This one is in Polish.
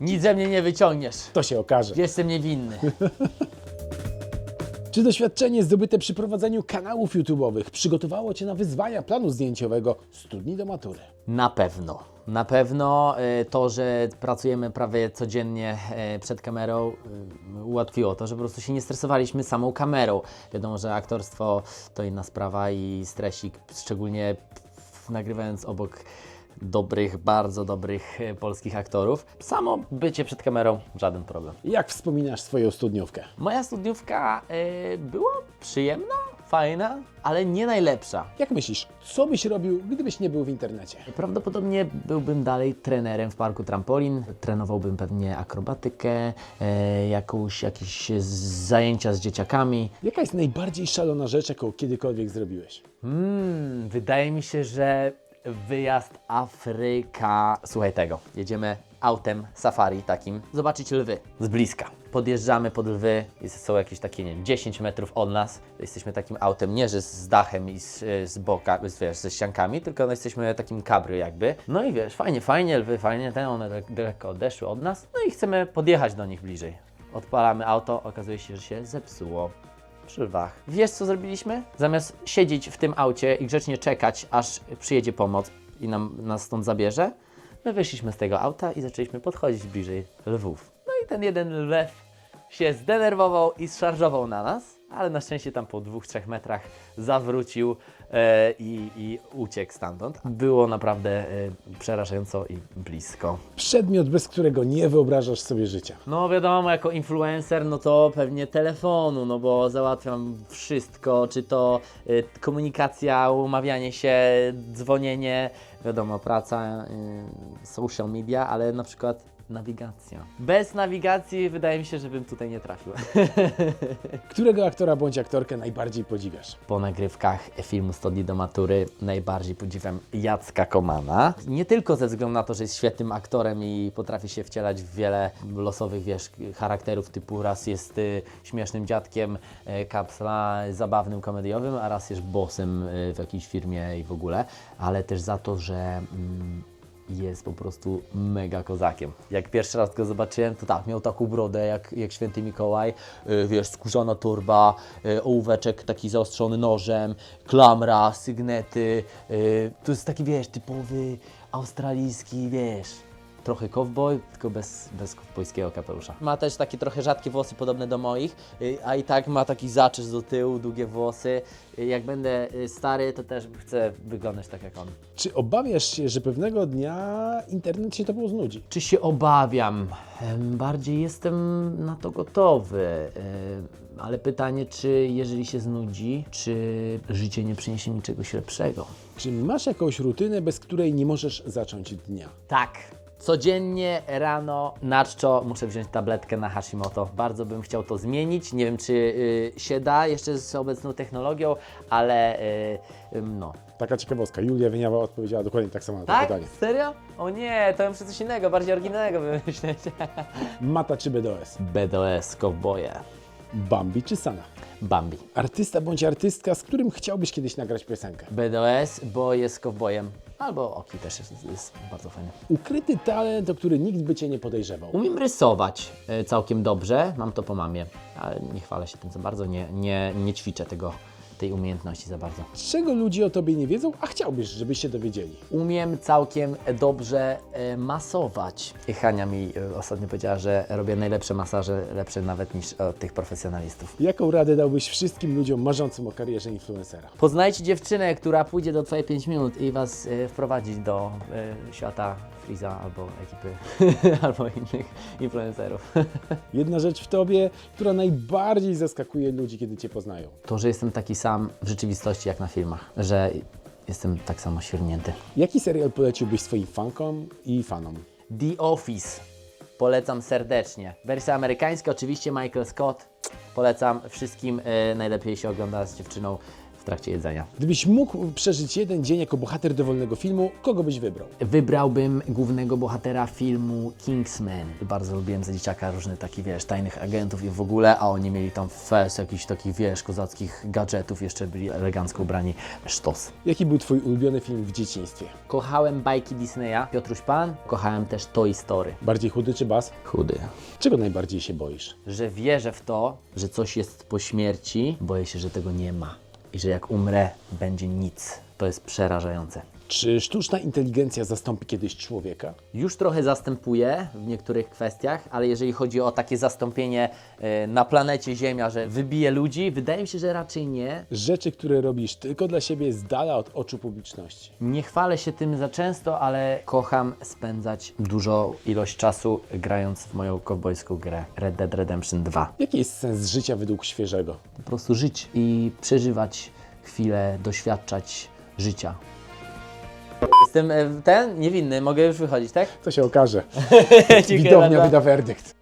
Nic ze mnie nie wyciągniesz. To się okaże. Jestem niewinny. Czy doświadczenie zdobyte przy prowadzeniu kanałów YouTube'owych przygotowało Cię na wyzwania planu zdjęciowego studni do matury? Na pewno. Na pewno y, to, że pracujemy prawie codziennie y, przed kamerą, y, ułatwiło to, że po prostu się nie stresowaliśmy samą kamerą. Wiadomo, że aktorstwo to inna sprawa i stresik, szczególnie nagrywając obok dobrych, bardzo dobrych y, polskich aktorów. Samo bycie przed kamerą, żaden problem. Jak wspominasz swoją studniówkę? Moja studniówka y, była przyjemna, fajna, ale nie najlepsza. Jak myślisz, co byś robił, gdybyś nie był w internecie? Prawdopodobnie byłbym dalej trenerem w parku trampolin. Trenowałbym pewnie akrobatykę, e, jakąś, jakieś zajęcia z dzieciakami. Jaka jest najbardziej szalona rzecz, jaką kiedykolwiek zrobiłeś? Hmm, wydaje mi się, że wyjazd Afryka. Słuchaj tego, jedziemy autem safari takim, zobaczyć lwy z bliska. Podjeżdżamy pod lwy, jest, są jakieś takie, nie wiem, 10 metrów od nas. Jesteśmy takim autem, nie że z dachem i z, z boka, z, wiesz, ze ściankami, tylko no, jesteśmy takim cabrio jakby. No i wiesz, fajnie, fajnie, lwy, fajnie, one tak daleko odeszły od nas. No i chcemy podjechać do nich bliżej. Odpalamy auto, okazuje się, że się zepsuło przy lwach. Wiesz co zrobiliśmy? Zamiast siedzieć w tym aucie i grzecznie czekać, aż przyjedzie pomoc i nam, nas stąd zabierze, my wyszliśmy z tego auta i zaczęliśmy podchodzić bliżej lwów. No i ten jeden lew się zdenerwował i zszarżował na nas, ale na szczęście tam po dwóch, trzech metrach zawrócił e, i, i uciekł stamtąd. Było naprawdę e, przerażająco i blisko. Przedmiot, bez którego nie wyobrażasz sobie życia. No wiadomo, jako influencer, no to pewnie telefonu, no bo załatwiam wszystko, czy to y, komunikacja, umawianie się, dzwonienie, wiadomo, praca, y, social media, ale na przykład nawigacja. Bez nawigacji wydaje mi się, że bym tutaj nie trafił. Którego aktora bądź aktorkę najbardziej podziwiasz? Po nagrywkach filmu Studni do Matury najbardziej podziwiam Jacka Komana. Nie tylko ze względu na to, że jest świetnym aktorem i potrafi się wcielać w wiele losowych, wiesz, charakterów typu raz jest y, śmiesznym dziadkiem y, kapsla, zabawnym, komediowym, a raz jest bossem y, w jakiejś firmie i w ogóle, ale też za to, że mm, jest po prostu mega kozakiem. Jak pierwszy raz go zobaczyłem, to tak, miał taką brodę jak, jak święty Mikołaj, yy, wiesz, skórzana torba, yy, ołóweczek taki zaostrzony nożem, klamra, sygnety. Yy, to jest taki, wiesz, typowy australijski, wiesz, trochę cowboy, tylko bez, bez kowbojskiego kapelusza. Ma też takie trochę rzadkie włosy podobne do moich, yy, a i tak ma taki zaczys do tyłu, długie włosy. Yy, Jak będę yy, stary, to też chcę wyglądać tak jak on. Czy obawiasz się, że pewnego dnia internet się tobą znudzi? Czy się obawiam? Bardziej jestem na to gotowy. Ale pytanie, czy jeżeli się znudzi, czy życie nie przyniesie mi czegoś lepszego? Czy masz jakąś rutynę, bez której nie możesz zacząć dnia? Tak. Codziennie rano na czczo muszę wziąć tabletkę na Hashimoto. Bardzo bym chciał to zmienić. Nie wiem, czy y, się da jeszcze z obecną technologią, ale y, no. Taka ciekawostka. Julia Wieniawa odpowiedziała dokładnie tak samo na to Tak? pytanie. Serio? O nie, to muszę coś innego, bardziej oryginalnego wymyśleć. Mata czy BDOS? BDS, kowboje. Bambi czy Sana? Bambi. Artysta bądź artystka, z którym chciałbyś kiedyś nagrać piosenkę? BDS, bo jest kowbojem. Albo Oki też jest, jest bardzo fajny. Ukryty talent, o który nikt by Cię nie podejrzewał. Umiem rysować e, całkiem dobrze, mam to po mamie, ale nie chwalę się tym za bardzo, nie, nie, nie ćwiczę tego, tej umiejętności za bardzo. Czego ludzie o Tobie nie wiedzą, a chciałbyś, żebyś się dowiedzieli? Umiem całkiem dobrze e, masować. I Hania mi e, ostatnio powiedziała, że robię najlepsze masaże, lepsze nawet niż od tych profesjonalistów. Jaką radę dałbyś wszystkim ludziom marzącym o karierze influencera? Poznajcie dziewczynę, która pójdzie do Twoje 5 minut i Was e, wprowadzi do e, świata Friza albo ekipy, albo innych influencerów. Jedna rzecz w Tobie, która najbardziej zaskakuje ludzi, kiedy Cię poznają. To, że jestem taki sam w rzeczywistości jak na filmach, że jestem tak samo świrnięty. Jaki serial poleciłbyś swoim fankom i fanom? The Office. Polecam serdecznie. Wersja amerykańska, oczywiście Michael Scott. Polecam wszystkim. E, najlepiej się ogląda z dziewczyną trakcie jedzenia. Gdybyś mógł przeżyć jeden dzień jako bohater dowolnego filmu, kogo byś wybrał? Wybrałbym głównego bohatera filmu Kingsman. Bardzo lubiłem za dzieciaka różne takie, wiesz, tajnych agentów i w ogóle, a oni mieli tam fest jakichś takich, wiesz, kozackich gadżetów, jeszcze byli elegancko ubrani. Sztos. Jaki był twój ulubiony film w dzieciństwie? Kochałem bajki Disneya, Piotruś Pan. Kochałem też Toy Story. Bardziej chudy czy bas? Chudy. Czego najbardziej się boisz? Że wierzę w to, że coś jest po śmierci, boję się, że tego nie ma. I że jak umrę, będzie nic. To jest przerażające. Czy sztuczna inteligencja zastąpi kiedyś człowieka? Już trochę zastępuje w niektórych kwestiach, ale jeżeli chodzi o takie zastąpienie e, na planecie Ziemia, że wybije ludzi, wydaje mi się, że raczej nie. Rzeczy, które robisz tylko dla siebie z dala od oczu publiczności. Nie chwalę się tym za często, ale kocham spędzać dużo ilość czasu grając w moją kowbojską grę Red Dead Redemption 2. Jaki jest sens życia według świeżego? Po prostu żyć i przeżywać chwilę, doświadczać życia. Jestem e, ten niewinny, mogę już wychodzić, tak? To się okaże. Widownia bardzo. wyda werdykt.